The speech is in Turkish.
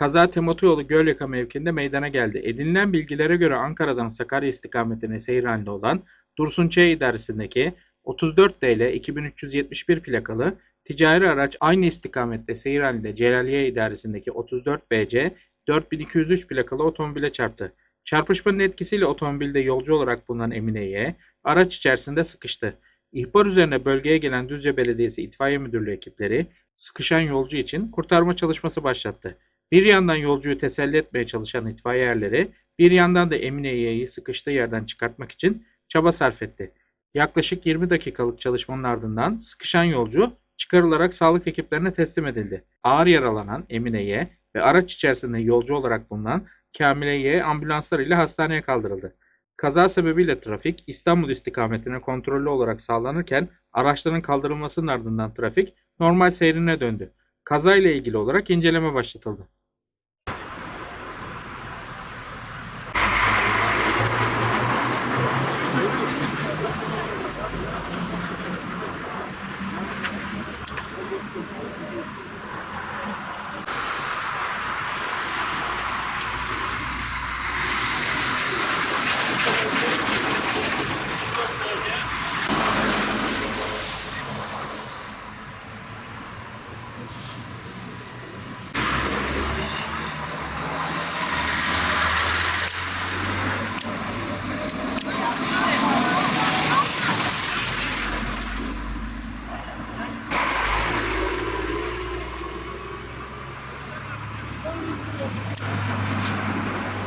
Kaza Temotoyolu Gölyaka mevkiinde meydana geldi. Edinilen bilgilere göre Ankara'dan Sakarya istikametine seyir halinde olan Dursun Ç. idaresindeki 34 DL 2371 plakalı ticari araç aynı istikamette seyir halinde Celaliye idaresindeki 34 BC 4203 plakalı otomobile çarptı. Çarpışmanın etkisiyle otomobilde yolcu olarak bulunan Emine Y. araç içerisinde sıkıştı. İhbar üzerine bölgeye gelen Düzce Belediyesi İtfaiye Müdürlüğü ekipleri sıkışan yolcu için kurtarma çalışması başlattı. Bir yandan yolcuyu teselli etmeye çalışan itfaiye erleri bir yandan da Emine Y'yi sıkıştığı yerden çıkartmak için çaba sarf etti. Yaklaşık 20 dakikalık çalışmanın ardından sıkışan yolcu çıkarılarak sağlık ekiplerine teslim edildi. Ağır yaralanan Emine Y ve araç içerisinde yolcu olarak bulunan Kamile Y ambulanslarıyla hastaneye kaldırıldı. Kaza sebebiyle trafik İstanbul istikametine kontrollü olarak sağlanırken araçların kaldırılmasının ardından trafik normal seyrine döndü. Kazayla ilgili olarak inceleme başlatıldı. よかった。